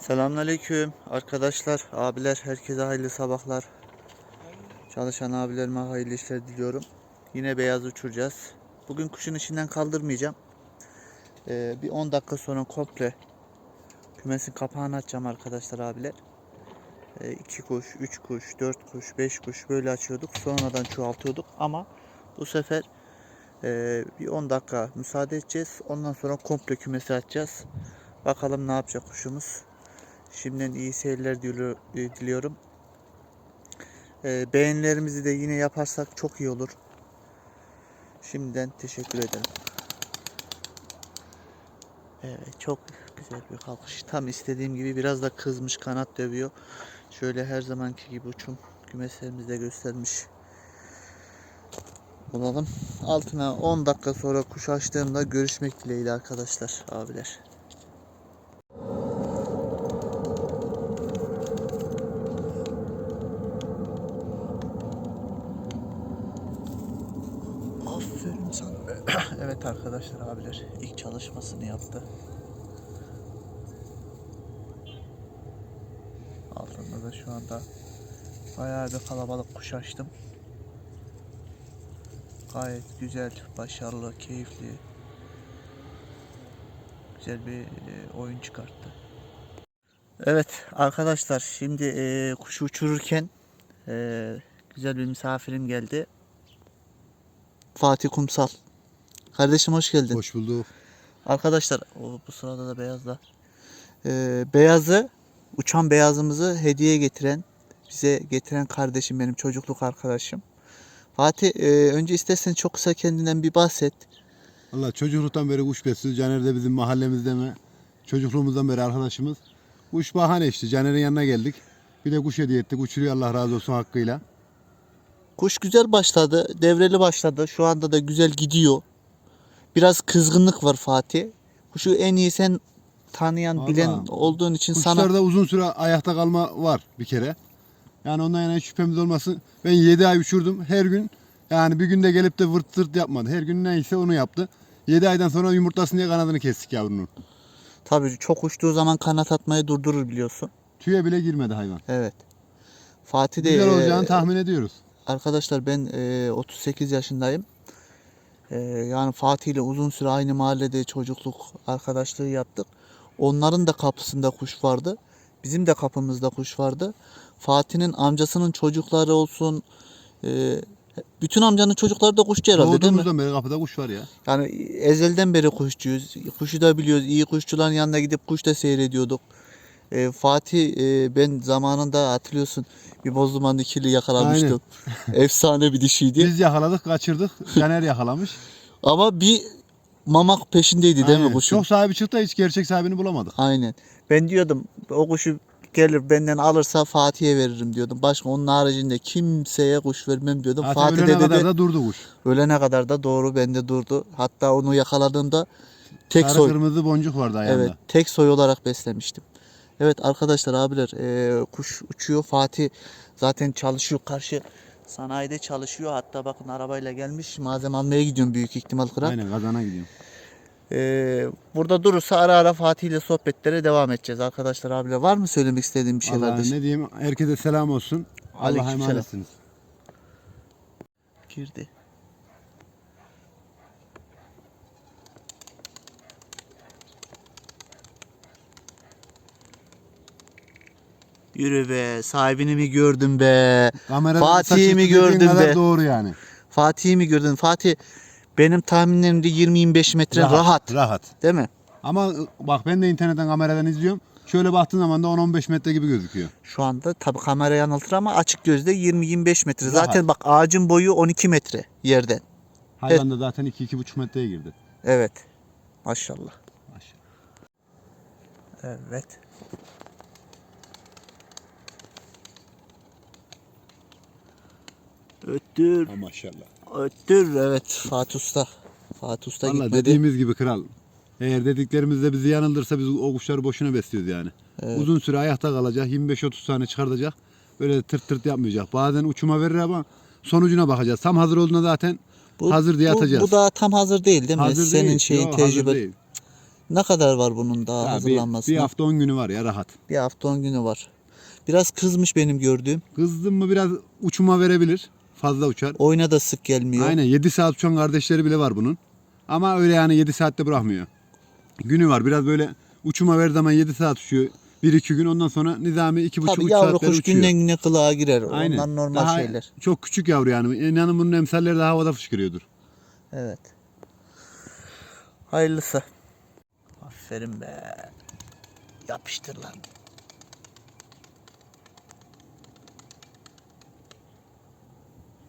Selamünaleyküm arkadaşlar, abiler, herkese hayırlı sabahlar. Çalışan abilerime hayırlı işler diliyorum. Yine beyaz uçuracağız. Bugün kuşun içinden kaldırmayacağım. Ee, bir 10 dakika sonra komple kümesin kapağını açacağım arkadaşlar abiler. 2 kuş, 3 kuş, 4 kuş, 5 kuş böyle açıyorduk. Sonradan çoğaltıyorduk ama bu sefer e, bir 10 dakika müsaade edeceğiz. Ondan sonra komple kümesi açacağız. Bakalım ne yapacak kuşumuz. Şimdiden iyi seyirler e, diliyorum. Ee, beğenilerimizi de yine yaparsak çok iyi olur. Şimdiden teşekkür ederim. Evet çok güzel bir kalkış. Tam istediğim gibi biraz da kızmış kanat dövüyor. Şöyle her zamanki gibi uçum kümeslerimizde göstermiş. Bulalım. Altına 10 dakika sonra kuş açtığımda görüşmek dileğiyle arkadaşlar, abiler. Aferin sana. Evet arkadaşlar abiler ilk çalışmasını yaptı. Altında da şu anda bayağı bir kalabalık kuş açtım. Gayet güzel, başarılı, keyifli. Güzel bir e, oyun çıkarttı. Evet arkadaşlar şimdi e, kuşu uçururken e, güzel bir misafirim geldi. Fatih Kumsal. Kardeşim hoş geldin. Hoş bulduk. Arkadaşlar o, bu sırada da beyazlar. Ee, beyazı uçan beyazımızı hediye getiren bize getiren kardeşim benim çocukluk arkadaşım. Fatih e, önce istersen çok kısa kendinden bir bahset. Allah çocukluktan beri kuş besliyoruz. Caner de bizim mahallemizde mi? Çocukluğumuzdan beri arkadaşımız. Kuş bahane işte. Caner'in yanına geldik. Bir de kuş hediye ettik. Uçuruyor Allah razı olsun hakkıyla. Kuş güzel başladı, devreli başladı. Şu anda da güzel gidiyor. Biraz kızgınlık var Fatih. Kuşu en iyi sen tanıyan, Vallahi bilen olduğun için sana Kuşlarda uzun süre ayakta kalma var bir kere. Yani ondan yana hiç şüphemiz olmasın. Ben 7 ay uçurdum. Her gün yani bir günde gelip de vırt zırt yapmadı. Her gün neyse onu yaptı. 7 aydan sonra yumurtlasın diye kanadını kestik yavrunun. tabii çok uçtuğu zaman kanat atmayı durdurur biliyorsun. Tüye bile girmedi hayvan. Evet. Fatih de Güzel e, olacağını tahmin ediyoruz. Arkadaşlar ben e, 38 yaşındayım. E, yani Fatih ile uzun süre aynı mahallede çocukluk arkadaşlığı yaptık. Onların da kapısında kuş vardı. Bizim de kapımızda kuş vardı. Fatih'in amcasının çocukları olsun. e, bütün amcanın çocukları da kuşçu herhalde değil mi? Doğduğumuzdan beri kapıda kuş var ya. Yani ezelden beri kuşçuyuz. Kuşu da biliyoruz. İyi kuşçuların yanına gidip kuş da seyrediyorduk. E, Fatih e, ben zamanında hatırlıyorsun bir bozduman dikili yakalamıştım. Efsane bir dişiydi. Biz yakaladık, kaçırdık. Caner yakalamış. Ama bir mamak peşindeydi değil mi Aynen. kuşun? Çok sahibi çıktı hiç gerçek sahibini bulamadık. Aynen. Ben diyordum o kuşu gelir benden alırsa Fatih'e veririm diyordum. Başka onun haricinde kimseye kuş vermem diyordum. Zaten Fatih ölene de kadar dedi da durdu kuş. ölene kadar da doğru bende durdu. Hatta onu yakaladığımda tek Sarı soy kırmızı boncuk vardı ayağında. Evet, tek soy olarak beslemiştim. Evet arkadaşlar abiler e, kuş uçuyor. Fatih zaten çalışıyor karşı sanayide çalışıyor. Hatta bakın arabayla gelmiş. Malzeme almaya gidiyorum büyük ihtimal kırar. Aynen kazana gidiyorum. E, burada durursa ara ara Fatih ile sohbetlere devam edeceğiz arkadaşlar abiler. Var mı söylemek istediğim bir şey kardeşim? ne diyeyim herkese selam olsun. Allah'a Aleykümselam. emanetsiniz. Girdi. Yürü be sahibini mi gördün be? Kameradan Fatih'i mi gördün be? Doğru yani. Fatih'i mi gördün? Fatih benim tahminlerimde 20-25 metre rahat. Rahat. Değil mi? Ama bak ben de internetten kameradan izliyorum. Şöyle baktığın zaman da 10-15 metre gibi gözüküyor. Şu anda tabi kamera yanıltır ama açık gözle 20-25 metre. Rahat. Zaten bak ağacın boyu 12 metre yerden. Hayvan da zaten 2-2,5 metreye girdi. Evet. Maşallah. Maşallah. Evet. Öttür. Ha, maşallah. Öttür. Evet. Fatih Usta. Fatih Usta Valla gitmedi. dediğimiz gibi kral. Eğer dediklerimizde bizi yanıldırsa biz o kuşları boşuna besliyoruz yani. Evet. Uzun süre ayakta kalacak. 25-30 tane çıkartacak. Böyle tırt tırt yapmayacak. Bazen uçuma verir ama sonucuna bakacağız. Tam hazır olduğunda zaten hazır diye bu, atacağız. Bu daha tam hazır değil değil mi? hazır Senin değil. şeyin Yo, hazır tecrübe. değil. Ne kadar var bunun daha Ya bir, hazırlanmasına? bir hafta 10 günü var ya rahat. Bir hafta 10 günü var. Biraz kızmış benim gördüğüm. Kızdın mı biraz uçuma verebilir. Fazla uçar. Oyuna da sık gelmiyor. Aynen 7 saat uçan kardeşleri bile var bunun. Ama öyle yani 7 saatte bırakmıyor. Günü var biraz böyle uçuma verdiği zaman 7 saat uçuyor. 1-2 gün ondan sonra nizami 2,5-3 Tabii yavru saatler kuş uçuyor. günden güne kılığa girer. Aynen. Onlar normal Daha şeyler. Çok küçük yavru yani. İnanın bunun emsalleri de havada fışkırıyordur. Evet. Hayırlısı. Aferin be. Yapıştır lan.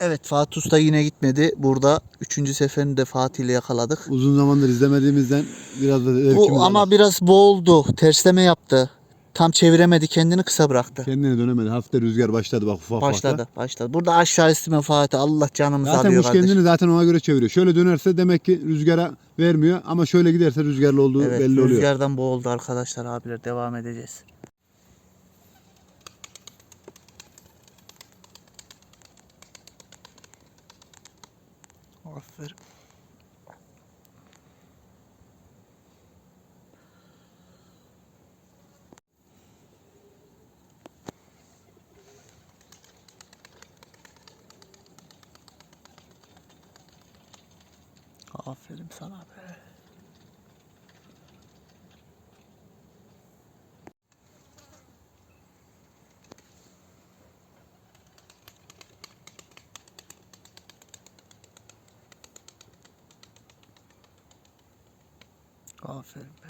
Evet Fatih Usta yine gitmedi. Burada üçüncü seferini de Fatih ile yakaladık. Uzun zamandır izlemediğimizden biraz da Bu ama var. biraz boğuldu. Tersleme yaptı. Tam çeviremedi kendini kısa bıraktı. kendine dönemedi. Hafifte rüzgar başladı bak ufak Başladı, ufak. başladı. Burada aşağı istime Fatih. Allah canımızı Zaten alıyor kardeşim. kendini zaten ona göre çeviriyor. Şöyle dönerse demek ki rüzgara vermiyor ama şöyle giderse rüzgarlı olduğu Evet, belli oluyor. rüzgardan boğuldu arkadaşlar abiler. Devam edeceğiz. Aferin. Aferin sana be. Aferin be.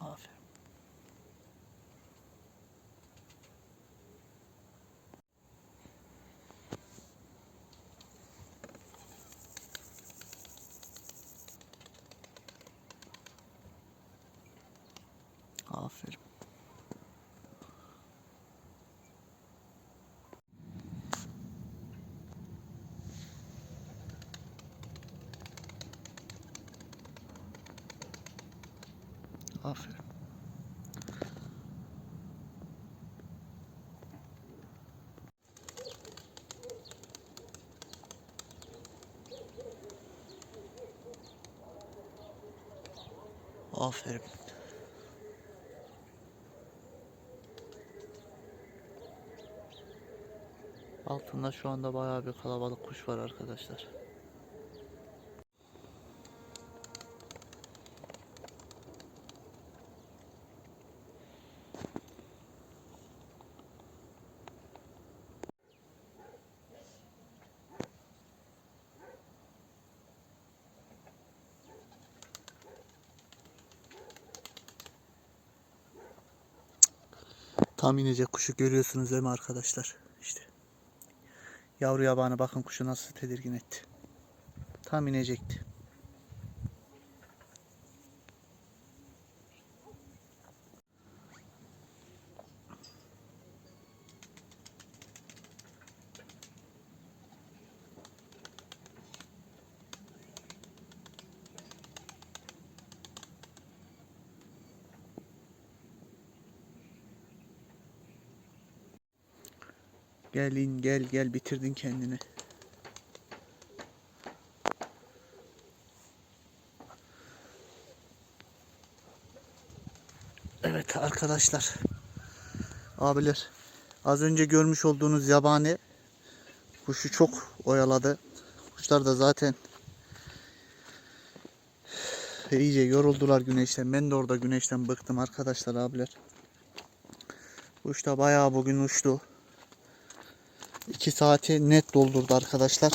Aferin. Aferin. Aferin. Aferin. Altında şu anda bayağı bir kalabalık kuş var arkadaşlar. Tam inecek kuşu görüyorsunuz değil mi arkadaşlar? İşte. Yavru yabani bakın kuşu nasıl tedirgin etti. Tam inecekti. Gelin gel gel bitirdin kendini. Evet arkadaşlar. Abiler. Az önce görmüş olduğunuz yabani kuşu çok oyaladı. Kuşlar da zaten iyice yoruldular güneşten. Ben de orada güneşten bıktım arkadaşlar abiler. Kuş da bayağı bugün uçtu. 2 saati net doldurdu arkadaşlar.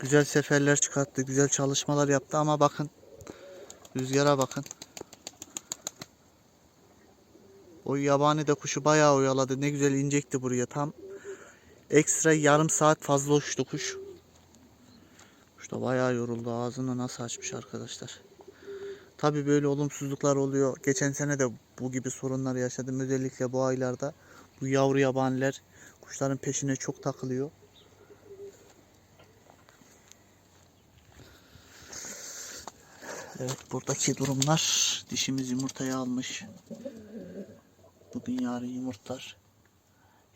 Güzel seferler çıkarttı, güzel çalışmalar yaptı ama bakın rüzgara bakın. O yabani de kuşu bayağı oyaladı. Ne güzel inecekti buraya tam. Ekstra yarım saat fazla uçtu kuş. Kuş da bayağı yoruldu. Ağzını nasıl açmış arkadaşlar. Tabii böyle olumsuzluklar oluyor. Geçen sene de bu gibi sorunlar yaşadım. Özellikle bu aylarda bu yavru yabaniler kuşların peşine çok takılıyor. Evet buradaki durumlar dişimiz yumurtayı almış. Bugün yarın yumurtlar.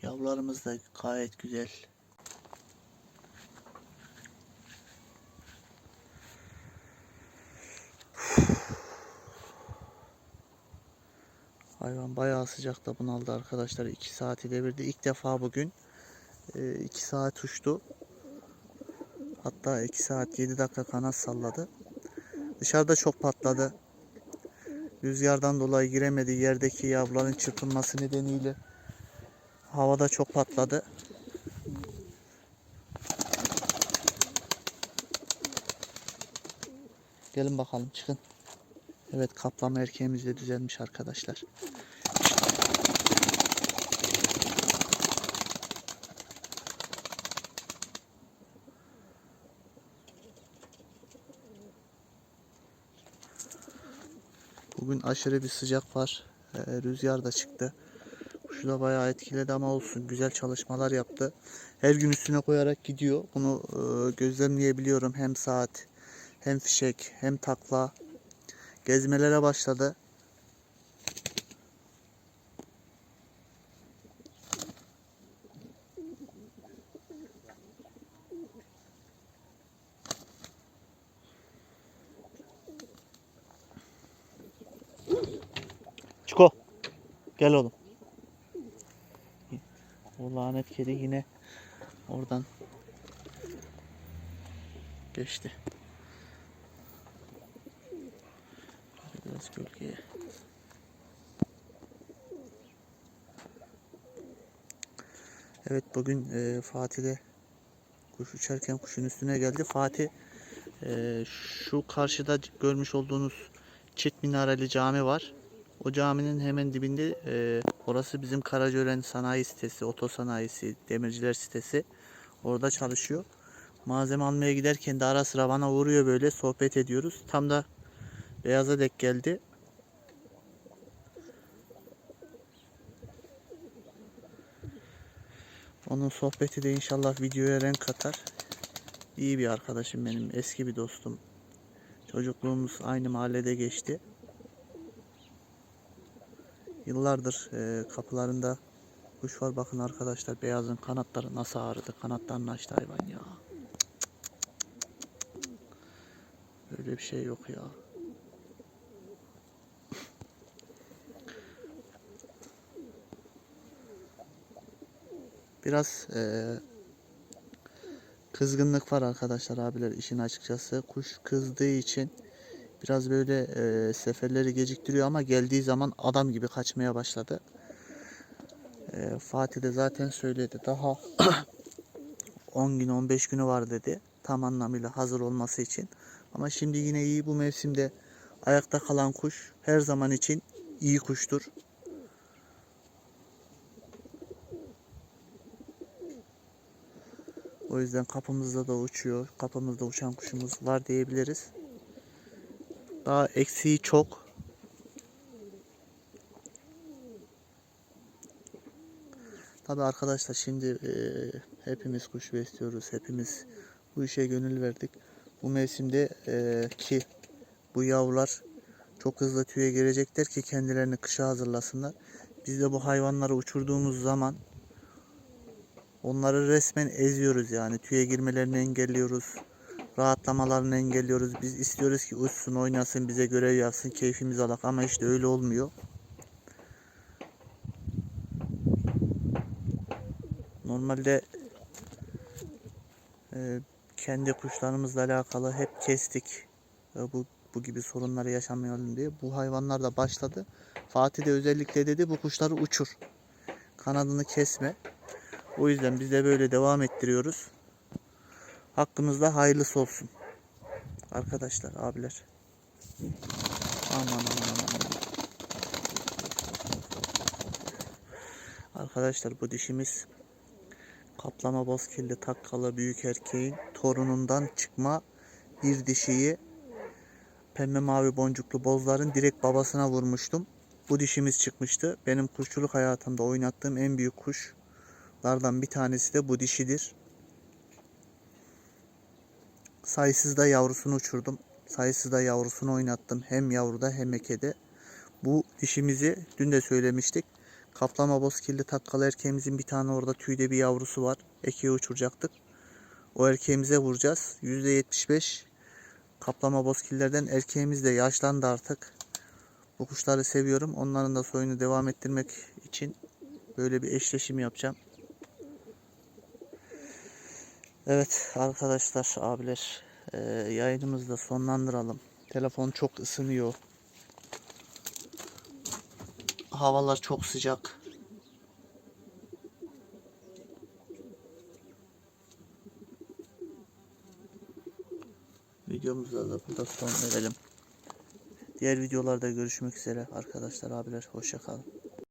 Yavrularımız da gayet güzel. Hayvan bayağı sıcakta bunaldı arkadaşlar. 2 saati devirdi. İlk defa bugün 2 saat uçtu. Hatta 2 saat 7 dakika kanat salladı. Dışarıda çok patladı. Rüzgardan dolayı giremedi. Yerdeki yavruların çırpınması nedeniyle havada çok patladı. Gelin bakalım çıkın. Evet kaplama erkeğimiz de düzelmiş arkadaşlar. Bugün aşırı bir sıcak var. Ee, rüzgar da çıktı. Şu da bayağı etkiledi ama olsun. Güzel çalışmalar yaptı. Her gün üstüne koyarak gidiyor. Bunu e, gözlemleyebiliyorum. Hem saat, hem fişek, hem takla. Gezmelere başladı. Çiko. Gel oğlum. O lanet kedi yine oradan geçti. Biraz gölgeye. Evet bugün e, Fatih'de kuş uçarken kuşun üstüne geldi. Fatih e, şu karşıda görmüş olduğunuz çift minareli cami var. O caminin hemen dibinde e, orası bizim Karacören sanayi sitesi, otosanayisi, demirciler sitesi. Orada çalışıyor. Malzeme almaya giderken de ara sıra bana uğruyor böyle sohbet ediyoruz. Tam da beyaza dek geldi. Onun sohbeti de inşallah videoya renk katar. İyi bir arkadaşım benim, eski bir dostum. Çocukluğumuz aynı mahallede geçti. Yıllardır e, kapılarında kuş var. Bakın arkadaşlar beyazın kanatları nasıl ağrıdı. Kanatlarını açtı hayvan ya. Böyle bir şey yok ya. Biraz e, kızgınlık var arkadaşlar abiler işin açıkçası. Kuş kızdığı için Biraz böyle e, seferleri geciktiriyor ama geldiği zaman adam gibi kaçmaya başladı. E, Fatih de zaten söyledi. Daha 10 gün 15 günü var dedi. Tam anlamıyla hazır olması için. Ama şimdi yine iyi bu mevsimde ayakta kalan kuş her zaman için iyi kuştur. O yüzden kapımızda da uçuyor. Kapımızda uçan kuşumuz var diyebiliriz. Daha eksiği çok. Tabi arkadaşlar şimdi e, hepimiz kuş besliyoruz. Hepimiz bu işe gönül verdik. Bu mevsimde e, ki bu yavrular çok hızlı tüye girecekler ki kendilerini kışa hazırlasınlar. Biz de bu hayvanları uçurduğumuz zaman onları resmen eziyoruz yani tüye girmelerini engelliyoruz rahatlamalarını engelliyoruz. Biz istiyoruz ki uçsun, oynasın, bize görev yapsın, keyfimiz alak ama işte öyle olmuyor. Normalde e, kendi kuşlarımızla alakalı hep kestik. E, bu bu gibi sorunları yaşamayalım diye. Bu hayvanlar da başladı. Fatih de özellikle dedi bu kuşları uçur. Kanadını kesme. O yüzden biz de böyle devam ettiriyoruz. Hakkımızda hayırlısı olsun. Arkadaşlar, abiler. Aman aman aman. Arkadaşlar bu dişimiz kaplama bozkirli takkalı büyük erkeğin torunundan çıkma bir dişiyi pembe mavi boncuklu bozların direkt babasına vurmuştum. Bu dişimiz çıkmıştı. Benim kuşçuluk hayatımda oynattığım en büyük kuşlardan bir tanesi de bu dişidir. Sayısız da yavrusunu uçurdum. Sayısız da yavrusunu oynattım. Hem yavruda hem ekede. Bu dişimizi dün de söylemiştik. Kaplama bozkirli takkalı erkeğimizin bir tane orada tüyde bir yavrusu var. Ekeği uçuracaktık. O erkeğimize vuracağız. %75 kaplama bozkillerden erkeğimiz de yaşlandı artık. Bu kuşları seviyorum. Onların da soyunu devam ettirmek için böyle bir eşleşim yapacağım. Evet arkadaşlar, abiler eee, yayınımızı da sonlandıralım. Telefon çok ısınıyor. Havalar çok sıcak. Videomuzda da burada son verelim. Diğer videolarda görüşmek üzere arkadaşlar, abiler. Hoşça kalın.